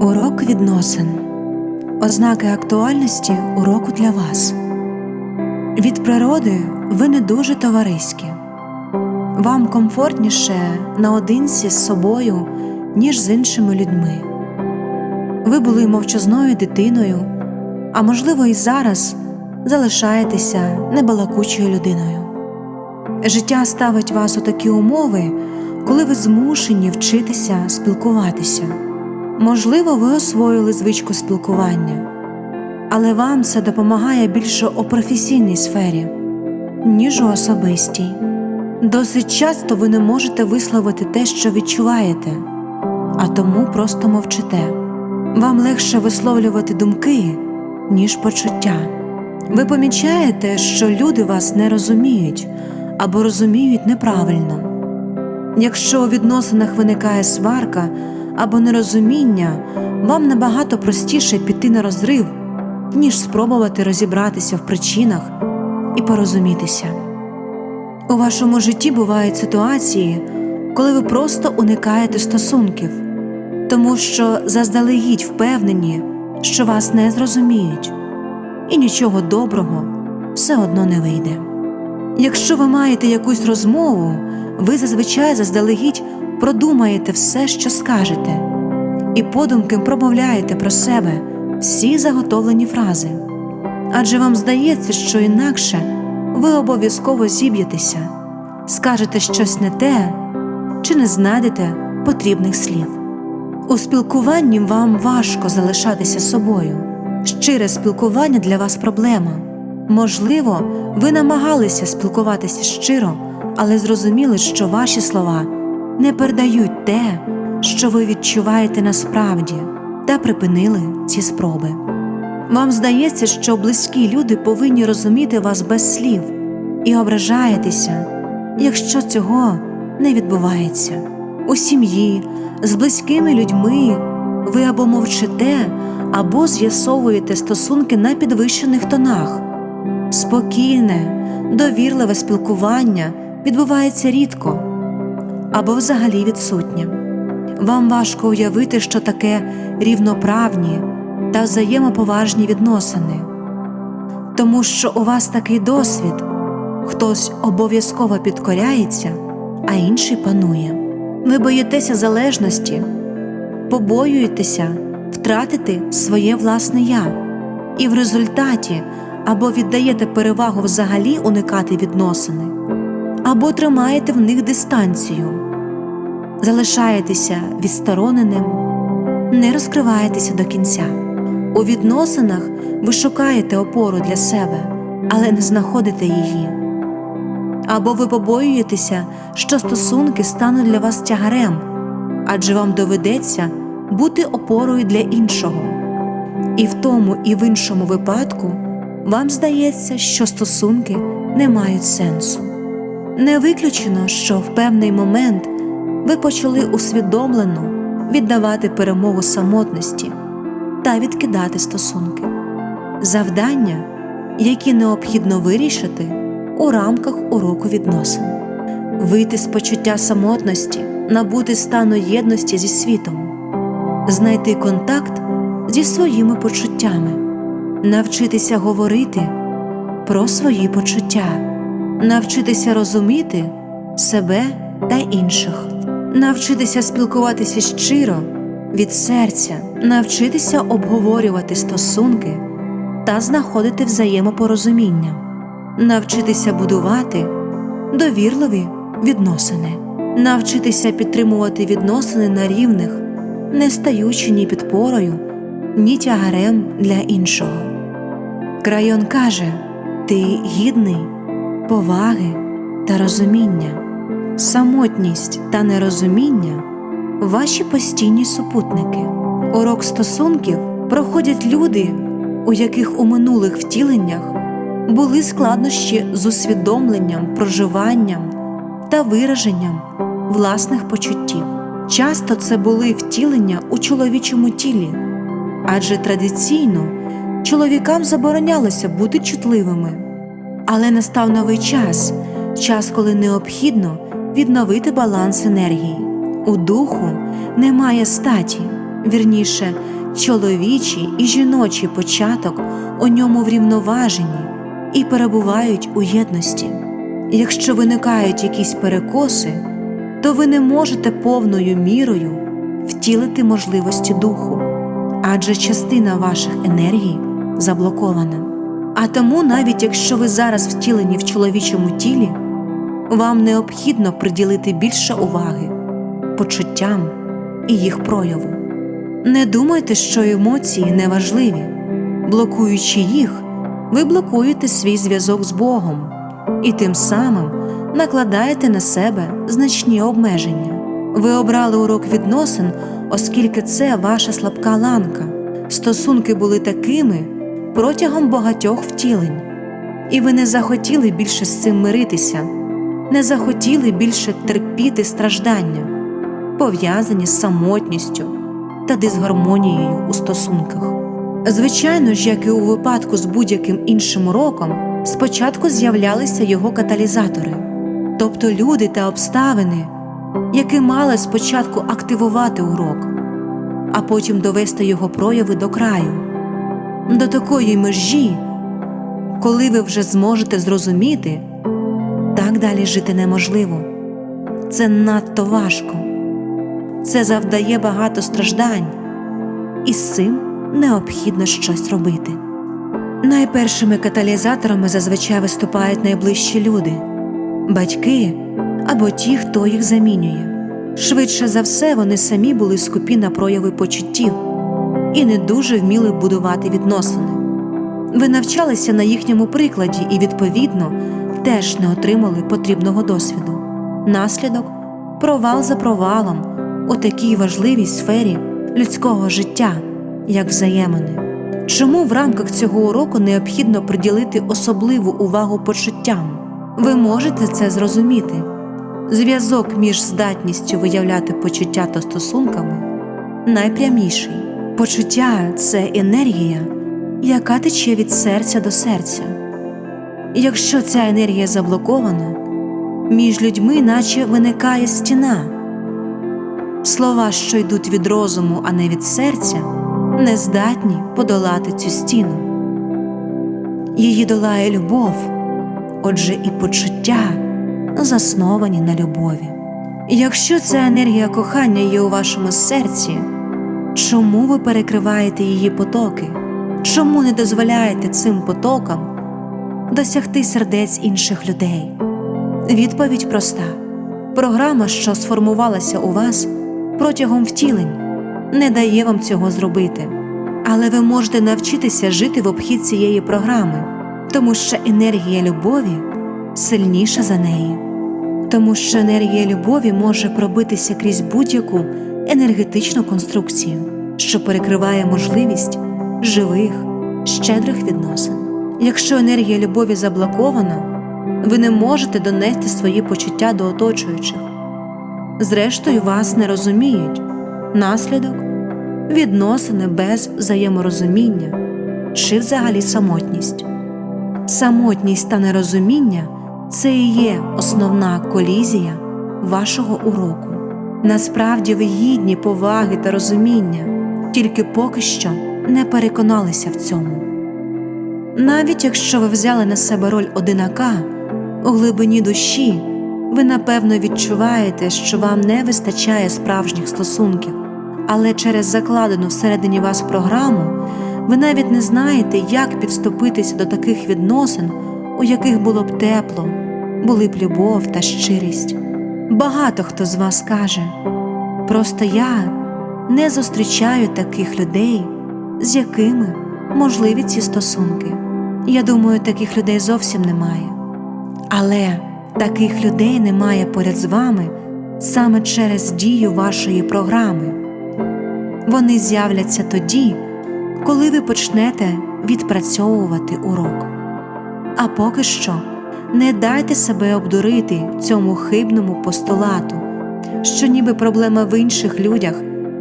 Урок відносин. Ознаки актуальності уроку для вас. Від природи ви не дуже товариські. Вам комфортніше наодинці з собою, ніж з іншими людьми. Ви були мовчазною дитиною, а можливо, і зараз залишаєтеся небалакучою людиною. Життя ставить вас у такі умови, коли ви змушені вчитися спілкуватися. Можливо, ви освоїли звичку спілкування, але вам це допомагає більше у професійній сфері, ніж у особистій. Досить часто ви не можете висловити те, що відчуваєте, а тому просто мовчите. Вам легше висловлювати думки, ніж почуття. Ви помічаєте, що люди вас не розуміють або розуміють неправильно. Якщо у відносинах виникає сварка або нерозуміння, вам набагато простіше піти на розрив, ніж спробувати розібратися в причинах і порозумітися. У вашому житті бувають ситуації, коли ви просто уникаєте стосунків, тому що заздалегідь впевнені, що вас не зрозуміють, і нічого доброго все одно не вийде. Якщо ви маєте якусь розмову, ви зазвичай заздалегідь продумаєте все, що скажете, і подумки промовляєте про себе всі заготовлені фрази. Адже вам здається, що інакше ви обов'язково зіб'єтеся, скажете щось не те чи не знайдете потрібних слів. У спілкуванні вам важко залишатися собою. Щире спілкування для вас проблема. Можливо, ви намагалися спілкуватися щиро, але зрозуміли, що ваші слова не передають те, що ви відчуваєте насправді, та припинили ці спроби. Вам здається, що близькі люди повинні розуміти вас без слів і ображаєтеся, якщо цього не відбувається. У сім'ї, з близькими людьми ви або мовчите, або з'ясовуєте стосунки на підвищених тонах. Спокійне, довірливе спілкування відбувається рідко або взагалі відсутнє. Вам важко уявити, що таке рівноправні та взаємоповажні відносини, тому що у вас такий досвід хтось обов'язково підкоряється, а інший панує. Ви боїтеся залежності, побоюєтеся втратити своє власне я, і в результаті або віддаєте перевагу взагалі уникати відносини, або тримаєте в них дистанцію, залишаєтеся відстороненим, не розкриваєтеся до кінця. У відносинах ви шукаєте опору для себе, але не знаходите її. Або ви побоюєтеся, що стосунки стануть для вас тягарем, адже вам доведеться бути опорою для іншого. І в тому, і в іншому випадку вам здається, що стосунки не мають сенсу. Не виключено, що в певний момент ви почали усвідомлено віддавати перемогу самотності та відкидати стосунки, завдання, які необхідно вирішити у рамках уроку відносин, вийти з почуття самотності, набути стану єдності зі світом, знайти контакт зі своїми почуттями, навчитися говорити про свої почуття, навчитися розуміти себе та інших, навчитися спілкуватися щиро від серця, навчитися обговорювати стосунки та знаходити взаємопорозуміння, навчитися будувати довірливі відносини, навчитися підтримувати відносини на рівних, не стаючи ні підпорою, ні тягарем для іншого. Крайон каже: ти гідний поваги та розуміння, самотність та нерозуміння ваші постійні супутники. Урок стосунків проходять люди, у яких у минулих втіленнях були складнощі з усвідомленням, проживанням та вираженням власних почуттів. Часто це були втілення у чоловічому тілі, адже традиційно чоловікам заборонялося бути чутливими. Але настав новий час, час, коли необхідно відновити баланс енергії. У духу немає статі, вірніше, чоловічий і жіночий початок у ньому врівноважені і перебувають у єдності. Якщо виникають якісь перекоси, то ви не можете повною мірою втілити можливості духу, адже частина ваших енергій заблокована. А тому, навіть якщо ви зараз втілені в чоловічому тілі, вам необхідно приділити більше уваги почуттям і їх прояву. Не думайте, що емоції неважливі. Блокуючи їх, ви блокуєте свій зв'язок з Богом і тим самим накладаєте на себе значні обмеження. Ви обрали урок відносин, оскільки це ваша слабка ланка. Стосунки були такими протягом багатьох втілень, і ви не захотіли більше з цим миритися, не захотіли більше терпіти страждання, пов'язані з самотністю та дисгармонією у стосунках. Звичайно ж, як і у випадку з будь-яким іншим уроком, спочатку з'являлися його каталізатори, тобто люди та обставини, які мали спочатку активувати урок, а потім довести його прояви до краю, до такої межі, коли ви вже зможете зрозуміти, так далі жити неможливо. Це надто важко, це завдає багато страждань, і з цим необхідно щось робити. Найпершими каталізаторами зазвичай виступають найближчі люди батьки або ті, хто їх замінює. Швидше за все, вони самі були скупі на прояви почуттів і не дуже вміли будувати відносини. Ви навчалися на їхньому прикладі і, відповідно, теж не отримали потрібного досвіду. Наслідок провал за провалом у такій важливій сфері людського життя, як взаємини. Чому в рамках цього уроку необхідно приділити особливу увагу почуттям? Ви можете це зрозуміти. Зв'язок між здатністю виявляти почуття та стосунками найпряміший. Почуття це енергія, яка тече від серця до серця. Якщо ця енергія заблокована, між людьми наче виникає стіна. Слова, що йдуть від розуму, а не від серця, не здатні подолати цю стіну. Її долає любов, отже, і почуття засновані на любові. Якщо ця енергія кохання є у вашому серці, чому ви перекриваєте її потоки? Чому не дозволяєте цим потокам досягти сердець інших людей? Відповідь проста: програма, що сформувалася у вас протягом втілень, не дає вам цього зробити. Але ви можете навчитися жити в обхід цієї програми, тому що енергія любові сильніша за неї, тому що енергія любові може пробитися крізь будь-яку енергетичну конструкцію, що перекриває можливість живих, щедрих відносин. Якщо енергія любові заблокована, ви не можете донести свої почуття до оточуючих. Зрештою, вас не розуміють наслідок відносини без взаєморозуміння чи взагалі самотність. Самотність та нерозуміння це і є основна колізія вашого уроку. Насправді ви гідні поваги та розуміння, тільки поки що не переконалися в цьому. Навіть якщо ви взяли на себе роль одинака, у глибині душі ви напевно відчуваєте, що вам не вистачає справжніх стосунків, але через закладену всередині вас програму ви навіть не знаєте, як підступитися до таких відносин, у яких було б тепло, були б любов та щирість. Багато хто з вас каже просто я не зустрічаю таких людей, з якими можливі ці стосунки. Я думаю, таких людей зовсім немає. Але таких людей немає поряд з вами саме через дію вашої програми. Вони з'являться тоді, коли ви почнете відпрацьовувати урок. А поки що не дайте себе обдурити цьому хибному постулату, що ніби проблема в інших людях,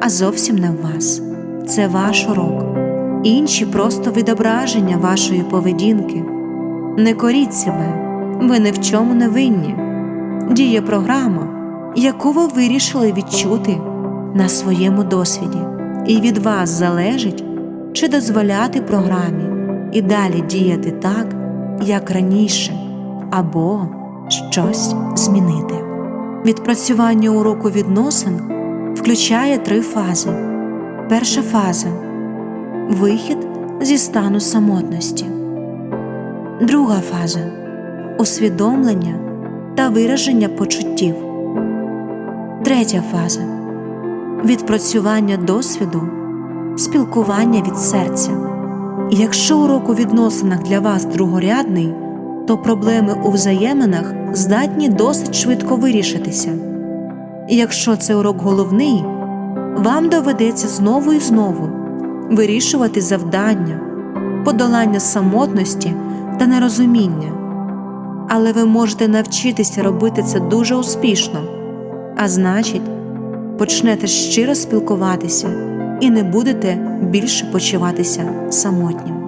а зовсім не в вас. Це ваш урок, інші просто відображення вашої поведінки. Не коріть себе, ви ні в чому не винні. Діє програма, яку ви вирішили відчути на своєму досвіді. і від вас залежить, чи дозволяти програмі і далі діяти так, як раніше, або щось змінити. Відпрацювання уроку відносин включає три фази. Перша фаза вихід зі стану самотності. Друга фаза усвідомлення та вираження почуттів. Третя фаза відпрацювання досвіду, спілкування від серця. Якщо урок у відносинах для вас другорядний, то проблеми у взаєминах здатні досить швидко вирішитися. І якщо це урок головний, вам доведеться знову і знову вирішувати завдання, подолання самотності та нерозуміння. Але ви можете навчитися робити це дуже успішно, а значить, почнете щиро спілкуватися і не будете більше почуватися самотнім.